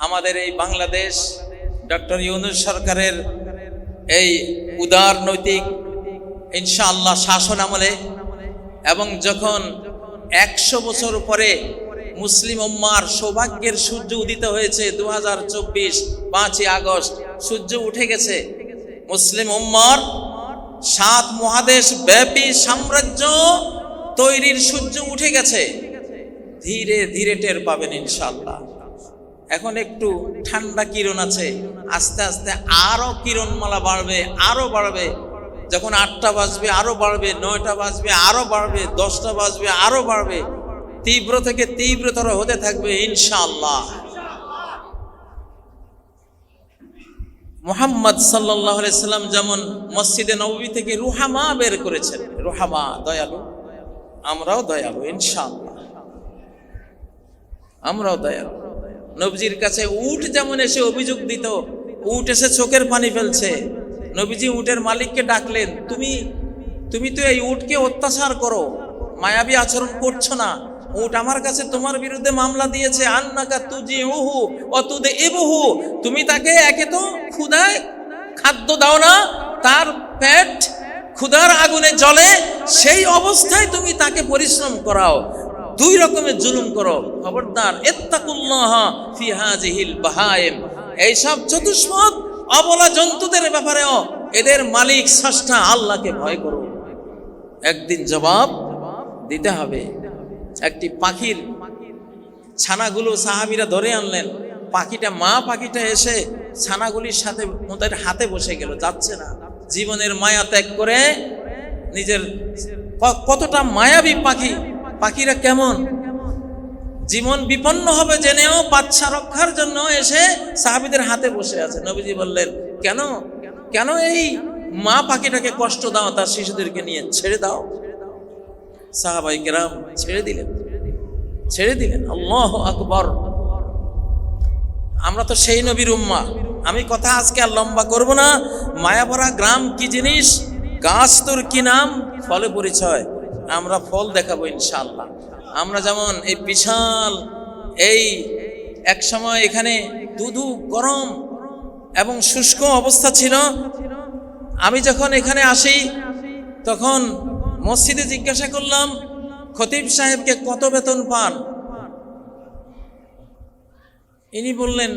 আমাদের এই বাংলাদেশ ডক্টর ইউনুস সরকারের এই উদার নৈতিক, ইনশাআল্লাহ শাসন আমলে এবং যখন একশো বছর পরে মুসলিম উম্মার সৌভাগ্যের সূর্য উদিত হয়েছে দু হাজার চব্বিশ পাঁচই আগস্ট, সূর্য উঠে গেছে। মুসলিম উম্মার সাত মহাদেশ ব্যাপী সাম্রাজ্য তৈরির সূর্য উঠে গেছে। ধীরে ধীরে টের পাবেন ইনশাল্লাহ এখন একটু ঠান্ডা কিরণ আছে, আস্তে আস্তে আরও কিরণমালা বাড়বে, আরও বাড়বে। যখন আটটা বাজবে, আরও বাড়বে, নয়টা বাজবে, আরও বাড়বে, দশটা বাজবে, আরও বাড়বে। তীব্র থেকে তীব্রতর হতে থাকবে ইনশাআল্লাহ। মোহাম্মদ সাল্লাহ সাল্লাম যেমন মসজিদে নবী থেকে রুহামা বের করেছেন। রুহামা, দয়ালু। আমরাও দয়ালু ইনশাআল্লাহ। আমরাও দয়ালু। নবজির কাছে উট যেমন এসে অভিযোগ দিত, উট এসে চোখের পানি ফেলছে। নবীজি উটের মালিককে ডাকলেন, তুমি তুমি তো এই উটকে অত্যাচার করো, মায়াবী আচরণ করছ না। উট আমার কাছে তোমার বিরুদ্ধে মামলা দিয়েছে। আন্নাকা তুজি উহু ও তুদে এবহু তুমি তাকে একে তো ক্ষুদায় খাদ্য দাও না, তার পেট ক্ষুধার আগুনে জ্বলে, সেই অবস্থায় তুমি তাকে পরিশ্রম করাও। দুই রকমের জুলুম করো। খবরদার এইসব চতুষ্পদ, অবলা জন্তুদের ব্যাপারেও এদের মালিক স্রষ্টা আল্লাহকে ভয় করো। একদিন জবাব দিতে হবে। একটি পাখির ছানাগুলো সাহাবিরা ধরে আনলেন। পাখিটা মা, পাখিটা এসে ছানাগুলির সাথে, ওদের হাতে বসে গেল, যাচ্ছে না। জীবনের মায়া ত্যাগ করে নিজের কতটা মায়াবী পাখি পাখিরা কেমন? জীবন বিপন্ন হবে জেনেও বাচ্চা রক্ষার জন্য এসে সাহাবিদের হাতে বসে আছে। নবীজি বললেন, কেন? কেন এই মা পাখিটাকে কষ্ট দাও, তার শিশুদেরকে নিয়ে ছেড়ে দাও? সাহাবাই কেরাম ছেড়ে দিলেন। ছেড়ে দিলেন। আল্লাহ আকবর। আমরা তো সেই নবীর উম্মা। আমি কথা আজকে আর লম্বা করব না। মায়াভরা গ্রাম কি জিনিস? গাছ তোর কি নাম? ফলে পরিচয়। আমরা ফল দেখাবো ইনশাল্লাহ আমরা যেমন এই বিশাল, এই এক সময় এখানে দুধু গরম এবং শুষ্ক অবস্থা ছিল। আমি যখন এখানে আসি, তখন মসজিদে জিজ্ঞাসা করলাম, খতিব সাহেবকে কত বেতন পান? ইনি বললেন,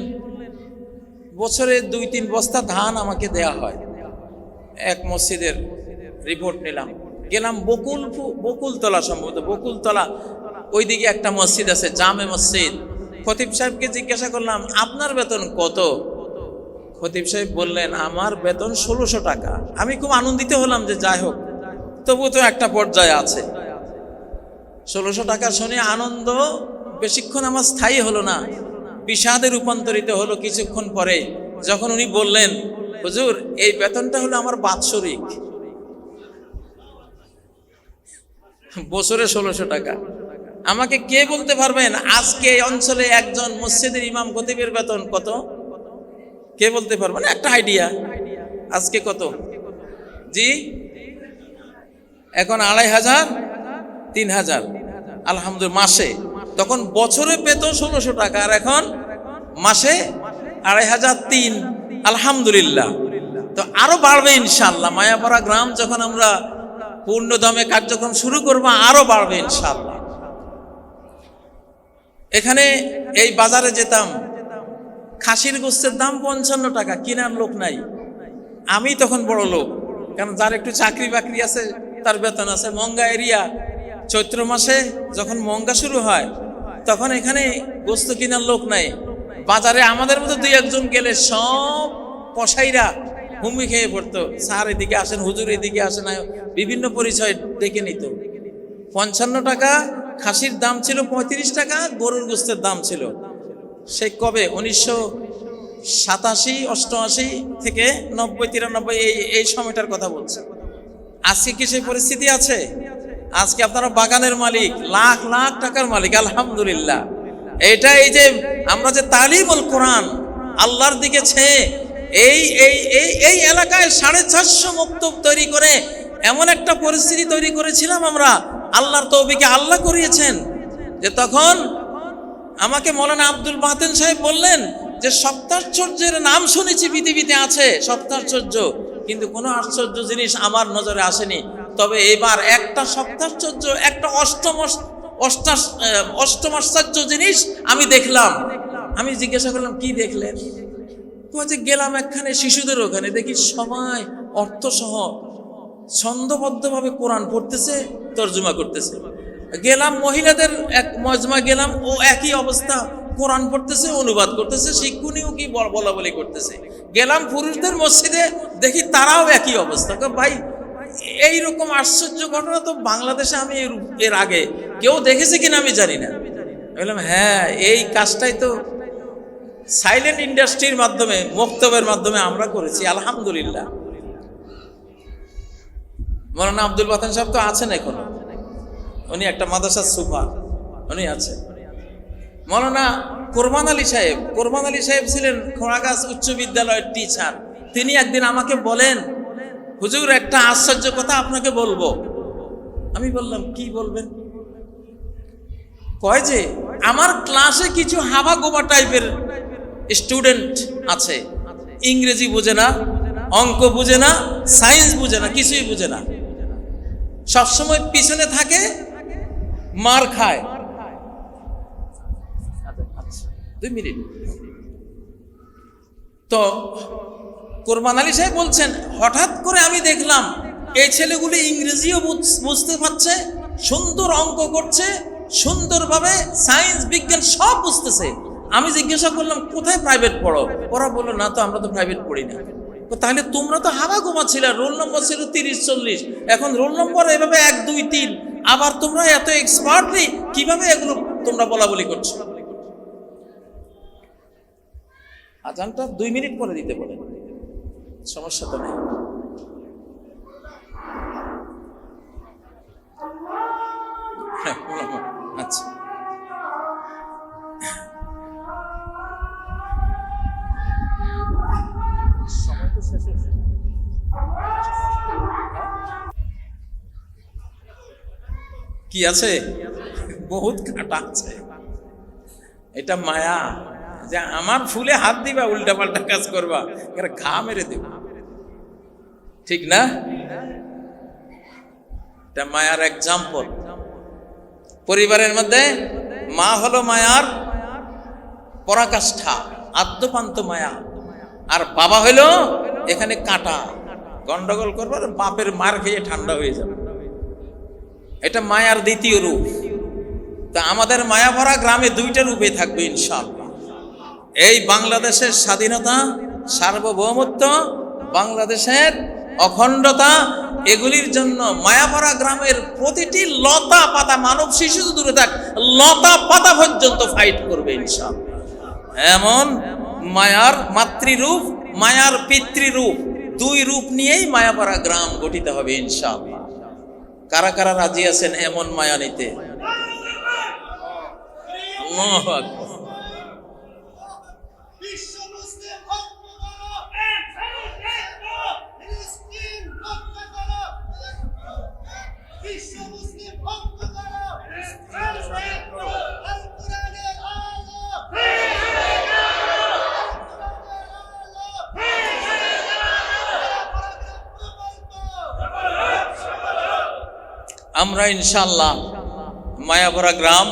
বছরে দুই তিন বস্তা ধান আমাকে দেয়া হয়। এক মসজিদের রিপোর্ট নিলাম। গেলাম বকুল বকুলতলা সম্ভবত, বকুলতলা। ওইদিকে একটা মসজিদ আছে, জামে মসজিদ। খতিব সাহেবকে জিজ্ঞাসা করলাম, আপনার বেতন কত? খতিব সাহেব বললেন, আমার বেতন ষোলোশো টাকা। আমি খুব আনন্দিত হলাম যে যাই হোক তবু তো একটা পর্যায়ে আছে। ষোলোশো টাকা শুনে আনন্দ, বেশিক্ষণ আমার স্থায়ী হলো না। বিষাদে রূপান্তরিত হলো কিছুক্ষণ পরে, যখন উনি বললেন, হুজুর, এই বেতনটা হলো আমার বাৎসরিক। বছরে ষোলোশো টাকা। আমাকে কে বলতে পারবেন আজকে অঞ্চলে একজন মসজিদের ইমাম খতিবের বেতন কত? কে বলতে পারবেন একটা আইডিয়া আজকে কত? জি? এখন আড়াই হাজার, তিন হাজার। আলহামদুলিল্লাহ, মাসে। তখন বছরে পেত ষোলোশো টাকা, আর এখন মাসে আড়াই হাজার, তিন। আলহামদুলিল্লাহ। তো আরও বাড়বে ইনশাল্লাহ মায়াপাড়া গ্রাম, যখন আমরা পূর্ণদমে কার্যক্রম শুরু করব, আরও বাড়বে ইনশাল্লাহ এখানে এই বাজারে যেতাম, খাসির গোস্তের দাম পঞ্চান্ন টাকা কেনার লোক নাই? আমি তখন বড় লোক, কারণ যার একটু চাকরি বাকরি আছে, তার বেতন আছে। মঙ্গা এরিয়া, চৈত্র মাসে যখন মঙ্গা শুরু হয়, তখন এখানে গোস্ত কেনার লোক নাই। বাজারে আমাদের মতো দুই একজন গেলে সব কসাইরা হুমি খেয়ে পড়তো। স্যার এদিকে আসেন, হুজুর এদিকে আসেন বিভিন্ন পরিচয় ডেকে নিত। পঞ্চান্ন টাকা, খাসির দাম ছিল পঁয়ত্রিশ টাকা, গরুর গোস্তের দাম ছিল। সে কবে? উনিশশো সাতাশি, অষ্টআশি থেকে নব্বই, তিরানব্বই, এই এই সময়টার কথা বলছে। আজকে কি সেই পরিস্থিতি আছে? আজকে আপনারা বাগানের মালিক, লাখ লাখ টাকার মালিক, আলহামদুলিল্লাহ। এটা এই যে আমরা যে তালিমুল কোরআন, আল্লাহর দিকে ছেয়ে এই এই এই এই এলাকায় সাড়ে চারশো মক্তব তৈরি করে এমন একটা পরিস্থিতি তৈরি করেছিলাম আমরা। আল্লাহর তৌবিকে আল্লাহ করিয়েছেন। যে তখন আমাকে মৌলানা আব্দুল বাতেন সাহেব বললেন যে সপ্তাশ্চর্যের নাম শুনেছি পৃথিবীতে আছে সপ্তাশ্চর্য কিন্তু কোনো আশ্চর্য জিনিস আমার নজরে আসেনি। তবে এবার একটা সপ্তাশ্চর্য একটা অষ্টম অষ্টাশ আহ, অষ্টম আশ্চর্য জিনিস আমি দেখলাম। আমি জিজ্ঞাসা করলাম কি দেখলেন? কয় যে গেলাম একখানে শিশুদের ওখানে, দেখি সবাই অর্থসহ ছন্দবদ্ধভাবে কোরআন পড়তেছে, তর্জমা করতেছে। গেলাম মহিলাদের এক মজমা গেলাম, ও একই অবস্থা, কোরআন পড়তেছে, অনুবাদ করতেছে, শিক্ষণীয় কি বল- বলা করতেছে। গেলাম পুরুষদের মসজিদে, দেখি তারাও একই অবস্থা। ভাই এই রকম আশ্চর্য ঘটনা তো বাংলাদেশে আমি এর- আগে, কেউ দেখেছে কিনা আমি জানি না। বললাম হ্যাঁ এই কাজটাই তো সাইলেন্ট ইন্ডাস্ট্রির মাধ্যমে মক্তবের মাধ্যমে আমরা করেছি, আলহামদুলিল্লাহ। মৌলানা আব্দুল বাতান সাহেব তো আছেন এখন। উনি একটা মাদ্রাসার সুপার, উনি আছেন। মৌলানা কোরবান আলী সাহেব, কোরবান আলী সাহেব ছিলেন খোড়াগাছ উচ্চ বিদ্যালয়ের টিচার তিনি একদিন আমাকে বলেন, হুজুর, একটা আশ্চর্য কথা আপনাকে বলব। আমি বললাম, কি বলবেন? কয় যে, আমার ক্লাসে কিছু হাবা গোবা টাইপের স্টুডেন্ট আছে। ইংরেজি বুঝে না, অঙ্ক বুঝে না, সায়েন্স বুঝে না, কিছুই বুঝে না। সবসময় পিছনে থাকে, মার খায়। দুই মিনিট। তো কোরবান আলী সাহেব বলছেন, হঠাৎ করে আমি দেখলাম, এই ছেলেগুলি ইংরেজিও বুঝ- বুঝতে পারছে, সুন্দর অঙ্ক করছে, সুন্দরভাবে সায়েন্স, বিজ্ঞান সব বুঝতেছে। আমি জিজ্ঞাসা করলাম, কোথায় প্রাইভেট পড়ো? ওরা বলল, না তো, আমরা তো প্রাইভেট পড়ি না। তাহলে তোমরা তো হাবা গোমা ছিলে রোল নম্বর ছিল তিরিশ, চল্লিশ। এখন রোল নম্বর এভাবে এক, দুই, তিন। আবার তোমরা এত এক্সপার্টলি কীভাবে এগুলো তোমরা বলা বলি করছ? আজানটা দুই মিনিট পরে দিতে বলে সমস্যা তো নেই। কি আছে? বহুত কাটা আছে এটা মায়া। যে আমার ফুলে হাত দিবা উল্টা পাল্টা কাজ করবা ঘা মেরে দেব। ঠিক না? এটা মায়ার এক্সাম্পল পরিবারের মধ্যে মা হলো মায়ার পরাকাষ্ঠা, আদ্যপান্ত মায়া। আর বাবা হইল এখানে কাটা। গন্ডগোল করবার বাপের মার খেয়ে ঠান্ডা হয়ে যাবে। এটা মায়ার দ্বিতীয় রূপ। তা আমাদের মায়াভরা গ্রামে দুইটা রূপে থাকবে ইনশাআল্লাহ। এই বাংলাদেশের স্বাধীনতা, সার্বভৌমত্ব, বাংলাদেশের অখণ্ডতা, এগুলির জন্য মায়াপাড়া গ্রামের প্রতিটি লতা পাতা মানব শিশু দূরে থাক, লতা পাতা পর্যন্ত ফাইট করবে ইনশাআল্লাহ। এমন মায়ার মাতৃরূপ, মায়ার পিতৃরূপ, দুই রূপ নিয়েই মায়াপাড়া গ্রাম গঠিত হবে ইনশাআল্লাহ। কারা কারা রাজি আছেন এমন মায়া নিতে আল্লাহু আকবার। বিশ্ব মুসলিম ঐক্য করো ফিলিস্তিন রক্ষা করো বিশ্ব মুসলিম ঐক্য করো আল কোরআনের আলো আল কোরআনের আলো আমরা ইনশাল্লাহ মায়াভরা গ্রাম